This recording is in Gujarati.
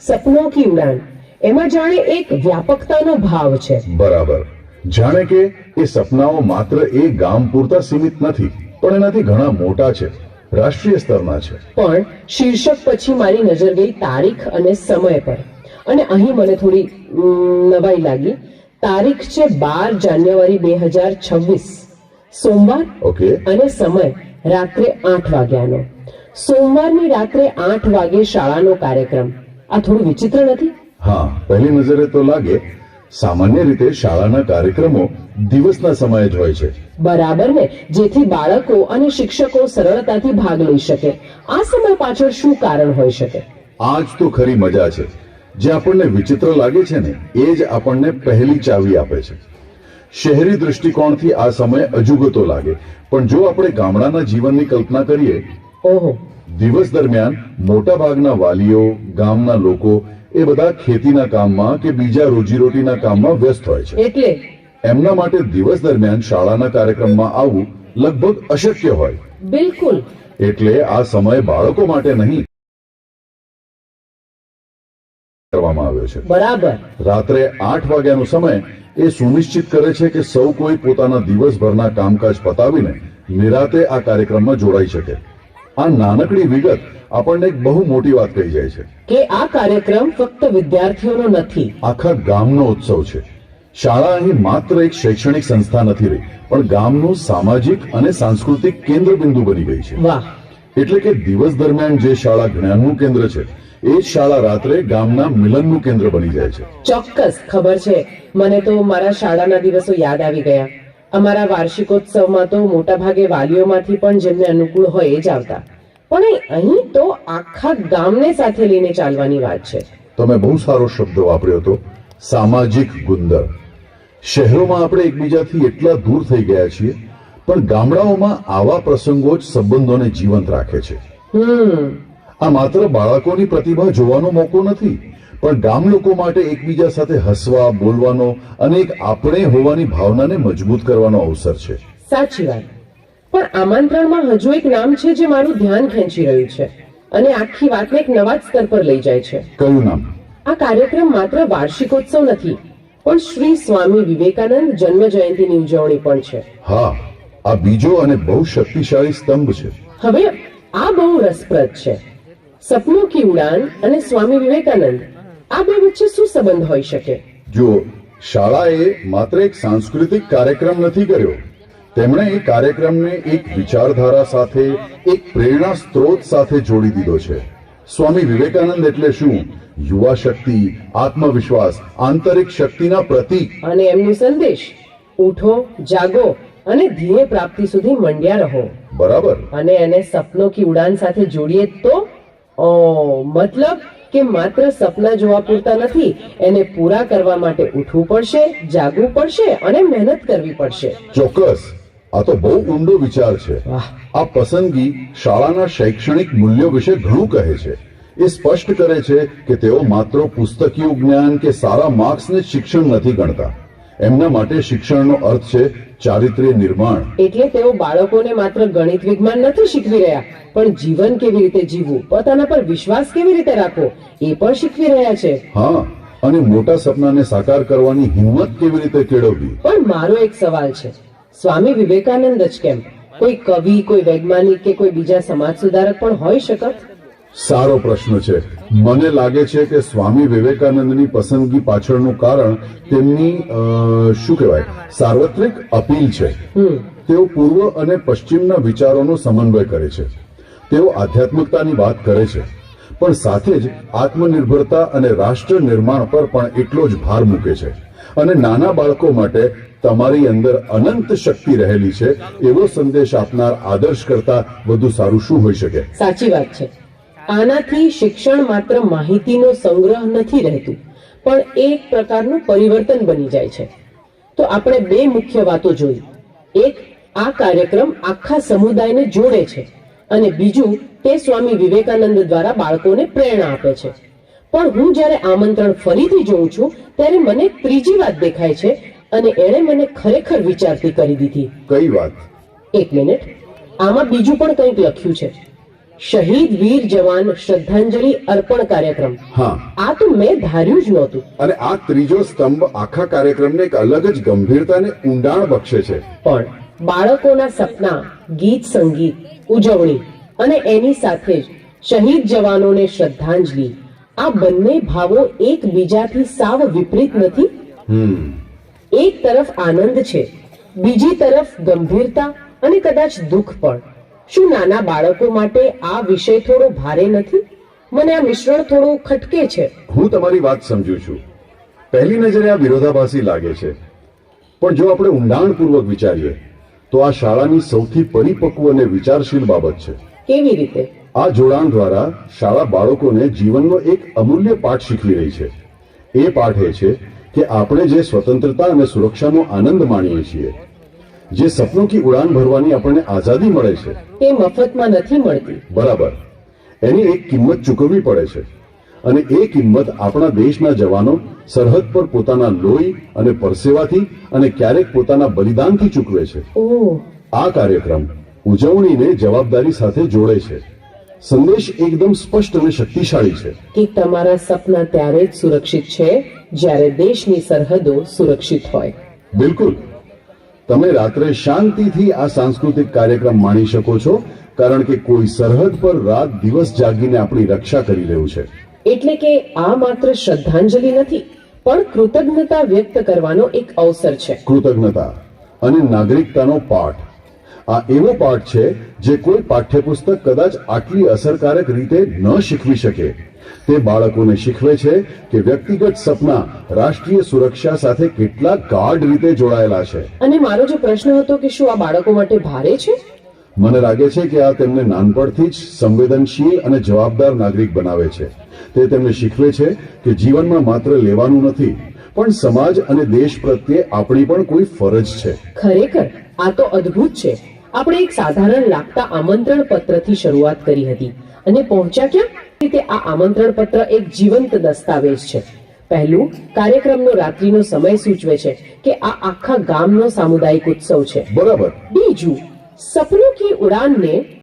સપનો કી ઉડાન. એમાં જાણે એક વ્યાપકતાનો ભાવ છે. બરાબર. જાણે કે એ સપનાઓ માત્ર એ ગામ પૂરતા સીમિત નથી પણ એનાથી ઘણા મોટા છે રાષ્ટ્રીય સ્તરના છે. પણ શીર્ષક પછી મારી નજર ગઈ તારીખ અને સમય પર. અને અહીં મને થોડી નવાઈ લાગી. તારીખ છે બાર જાન્યુઆરી બે હજાર છવ્વીસ. સોમવાર ઓકે. અને સમય રાત્રે આઠ વાગ્યાનો. સોમવારની રાત્રે આઠ વાગે શાળાનો કાર્યક્રમ. આ થોડું વિચિત્ર નથી? હા પહેલી નજરે તો લાગે સામાન્ય રીતે શાળાના કાર્યક્રમો દિવસના સમયે જ હોય છે. બરાબર ને? જેથી બાળકો અને શિક્ષકો સરળતાથી ભાગ લઈ શકે. આ સમય પાછળ શું કારણ હોઈ શકે? આ જ તો ખરી મજા છે. જે આપણને વિચિત્ર લાગે છે ને એ જ આપણને પહેલી ચાવી આપે છે. શહેરી દૃષ્ટિકોણથી આ સમય અજુગતો લાગે. પણ જો આપણે ગામડાના જીવનની કલ્પના કરીએ ઓહો દિવસ દરમિયાન મોટા ભાગના વાલીઓ ગામના લોકો એ બધા ખેતીના કામમાં કે બીજા રોજીરોટીના કામમાં વ્યસ્ત હોય છે. એટલે એમના માટે દિવસ દરમિયાન શાળાના કાર્યક્રમમાં આવવું લગભગ અશક્ય હોય. બિલકુલ. એટલે આ સમય બાળકો માટે નહીં કરવામાં આવ્યો છે. બરાબર. રાત્રે આઠ વાગ્યાનો સમય એ સુનિશ્ચિત કરે છે કે સૌ કોઈ પોતાના દિવસભરના કામકાજ પતાવીને નિરાતે આ કાર્યક્રમમાં જોડાઈ શકે. આ નાનકડી વિગત આપણને એક બહુ મોટી વાત કહી જાય છે. કે આ કાર્યક્રમ ફક્ત વિદ્યાર્થીઓનો નથી. આખા ગામનો ઉત્સવ છે. શાળા અહીં માત્ર એક શૈક્ષણિક સંસ્થા નથી રહી પણ ગામનું સામાજિક અને સાંસ્કૃતિક કેન્દ્ર બિંદુ બની ગઈ છે. વાહ. એટલે કે દિવસ દરમિયાન જે શાળા જ્ઞાનનું કેન્દ્ર છે એ જ શાળા રાત્રે ગામના મિલનનું કેન્દ્ર બની જાય છે. ચોક્કસ ખબર છે. મને તો મારા શાળાના દિવસો યાદ આવી ગયા. અમારા વાર્ષિકોત્સવમાં તો મોટા ભાગે વાલીઓમાંથી પણ જેમને અનુકૂળ હોય એ જ આવતા. પણ અહીં તો આખા ગામને સાથે લઈને ચાલવાની વાત છે. તમે બહુ સારો શબ્દ વાપર્યો હતો સામાજિક ગુંદર. શહેરોમાં આપણે એકબીજાથી એટલા દૂર થઈ ગયા છીએ પણ ગામડાઓમાં આવા પ્રસંગો જ સંબંધોને જીવંત રાખે છે. આ માત્ર બાળકોની પ્રતિભા જોવાનો મોકો નથી પણ ગામ લોકો માટે એકબીજા સાથે હસવા બોલવાનો અને એક આપણે હોવાની ભાવનાને મજબૂત કરવાનો અવસર છે. સાચી વાત. પણ આમંત્રણમાં હજુ એક નામ છે જે મારું ધ્યાન ખેંચી રહ્યું છે અને આખી વાતને એક નવા જ સ્તર પર લઈ જાય છે. કયું નામ? આ કાર્યક્રમ માત્ર વાર્ષિકોત્સવ નથી પણ શ્રી સ્વામી વિવેકાનંદ જન્મ જયંતિની ઉજવણી પણ છે. હા આ બીજો અને બહુ શક્તિશાળી સ્તંભ છે. હવે આ બહુ રસપ્રદ છે. સપનો કી ઉડાન અને સ્વામી વિવેકાનંદ આ બે વચ્ચે શું સંબંધ હોઈ શકે? જો શાળાએ માત્ર એક સાંસ્કૃતિક કાર્યક્રમ નથી કર્યો તેમણે એ કાર્યક્રમને એક વિચારધારા સાથે એક પ્રેરણા સ્ત્રોત સાથે જોડી દીધો છે. સ્વામી વિવેકાનંદ એટલે શું? યુવા શક્તિ આત્મવિશ્વાસ આંતરિક શક્તિના પ્રતીક. અને એમનો સંદેશ ઉઠો જાગો અને ધ્યેય પ્રાપ્તિ સુધી મંડ્યા રહો. બરાબર. અને એને સપનો કી ઉડાન સાથે જોડીએ તો ઓ મતલબ કે માત્ર સપના જોવા પૂરતા નથી એને પૂરા કરવા માટે ઉઠવું પડશે જાગવું પડશે અને મહેનત કરવી પડશે. ચોક્કસ. આ તો બહુ ઊંડો વિચાર છે. આ પસંદગી શાળાના શૈક્ષણિક મૂલ્યો વિશે ઘણું કહે છે. એ સ્પષ્ટ કરે છે કે તેઓ માત્ર પુસ્તકીય જ્ઞાન કે સારા માર્ક્સને શિક્ષણ નથી ગણતા. એમના માટે શિક્ષણનો અર્થ છે ચારિત્ર્ય નિર્માણ. એટલે તેઓ બાળકોને માત્ર ગણિત વિજ્ઞાન નથી શીખવી રહ્યા પણ જીવન કેવી રીતે જીવવું પોતાના પર વિશ્વાસ કેવી રીતે રાખવો એ પણ શીખવી રહ્યા છે. હા અને મોટા સપનાને સાકાર કરવાની હિંમત કેવી રીતે કેળવવી? પણ મારો એક સવાલ છે. સ્વામી વિવેકાનંદ જ કેમ? કોઈ કવિ કોઈ વૈજ્ઞાનિક કે કોઈ બીજા સમાજ સુધારક પણ હોઈ શકત? સારો પ્રશ્ન છે. મને લાગે છે કે સ્વામી વિવેકાનંદની પસંદગી પાછળનું કારણ તેમની શું કહેવાય સાર્વત્રિક અપીલ છે. તેઓ પૂર્વ અને પશ્ચિમના વિચારોનો સમન્વય કરે છે. તેઓ આધ્યાત્મિકતાની વાત કરે છે. પણ સાથે જ આત્મનિર્ભરતા અને રાષ્ટ્ર નિર્માણ પર પણ એટલો જ ભાર મૂકે છે. અને નાના બાળકો માટે તમારી અંદર અનંત શક્તિ રહેલી છે. એવો સંદેશ આપનાર આદર્શ કરતા વધુ સારું શું હોઈ શકે? સાચી વાત છે. આનાથી શિક્ષણ માત્ર માહિતીનો સંગ્રહ નથી રહેતું પણ એક પ્રકારનું પરિવર્તન બની જાય છે. તો આપણે બે મુખ્ય વાતો જોઈ. એક આ કાર્યક્રમ આખા સમુદાયને જોડે છે અને બીજું તે સ્વામી વિવેકાનંદ દ્વારા બાળકોને પ્રેરણા આપે છે. પણ હું જ્યારે આમંત્રણ ફરીથી જોઉં છું ત્યારે મને ત્રીજી વાત દેખાય છે અને એણે મને ખરેખર વિચારતી કરી દીધી. કઈ વાત? એક મિનિટ. આમાં બીજું પણ કંઈક લખ્યું છે. શહીદ વીર જવાન શ્રદ્ધાંજલિ અર્પણ કાર્યક્રમ. હા. આ તો મેં ધાર્યું જ નહોતું. અને આ ત્રીજો સ્તંભ આખા કાર્યક્રમને એક અલગ જ ગંભીરતા અને ઊંડાણ બક્ષે છે. પણ બાળકોના સપના ગીત સંગીત ઉજવણી અને એની સાથે જ શહીદ જવાનોને શ્રદ્ધાંજલિ આ બંને ભાવો એકબીજાથી સાવ વિપરીત નથી. એક તરફ આનંદ છે બીજી તરફ ગંભીરતા અને કદાચ દુઃખ પણ. શું નાના બાળકો માટે આ વિષય થોડો ભારે નથી? મને આ મિશ્રણ થોડું ખટકે છે. હું તમારી વાત સમજુ છું. પહેલી નજરે આ વિરોધાભાસી લાગે છે. પણ જો આપણે ઊંડાણપૂર્વક વિચારીએ તો આ શાળાની સૌથી પરિપક્વ અને વિચારશીલ બાબત છે. કેવી રીતે? આ જોડાણ દ્વારા શાળા બાળકોને જીવનનો એક અમૂલ્ય પાઠ શીખવી રહી છે. એ પાઠ એ છે કે આપણે જે સ્વતંત્રતા અને સુરક્ષાનો આનંદ માણીએ છીએ જે સપનોથી ઉડાન ભરવાની આપણને આઝાદી મળે છે. એ મફતમાં નથી મળતી. બરાબર. એની એક કિંમત ચૂકવવી પડે છે. અને એ કિંમત આપણા દેશના જવાનો સરહદ પર પોતાના લોહી અને પરસેવાથી અને ક્યારેક પોતાના બલિદાનથી ચૂકવે છે. આ કાર્યક્રમ ઉજવણીને જવાબદારી સાથે જોડે છે. સંદેશ એકદમ સ્પષ્ટ અને શક્તિશાળી છે. કે તમારા સપના ત્યારે જ સુરક્ષિત છે જ્યારે દેશની સરહદો સુરક્ષિત હોય. બિલકુલ. તમે રાત્રે શાંતિથી આ સાંસ્કૃતિક કાર્યક્રમ માણી શકો છો કારણ કે કોઈ સરહદ પર રાત દિવસ જાગીને આપણી રક્ષા કરી રહ્યું છે. એટલે કે આ માત્ર શ્રદ્ધાંજલિ નથી પણ કૃતજ્ઞતા વ્યક્ત કરવાનો એક અવસર છે. કૃતજ્ઞતા અને નાગરિકતાનો પાઠ. આ એવો પાઠ છે જે કોઈ પાઠ્યપુસ્તક કદાચ આટલી અસરકારક રીતે ન શીખવી શકે. તે બાળકોને શીખવે છે કે વ્યક્તિગત સપના રાષ્ટ્રીય સુરક્ષા સાથે કેટલા ગાઢ રીતે જોડાયેલા છે. અને મારો જે પ્રશ્ન હતો કે શું આ બાળકો માટે ભારે છે? મને લાગે છે કે આ તેમને નાનપણથી જ સંવેદનશીલ અને જવાબદાર નાગરિક બનાવે છે. તે તેમને શીખવે છે કે જીવનમાં માત્ર લેવાનું નથી પણ સમાજ અને દેશ પ્રત્યે આપણી પણ કોઈ ફરજ છે. ખરેખર આ તો અદ્ભુત છે. આપણે એક સાધારણ લાગતા આમંત્રણ પત્રથી શરૂઆત કરી હતી. અને પહોંચ્યા ક્યાં? રીતે આ આમંત્રણ પત્ર એક જીવંત દસ્તાવેજ છે. પહેલું કાર્યક્રમનો રાત્રિનો સમય સૂચવે છે કે આ આખા ગામનો સામુદાયિક ઉત્સવ છે. બરાબર. બીજું સપનું કી ઉડાનને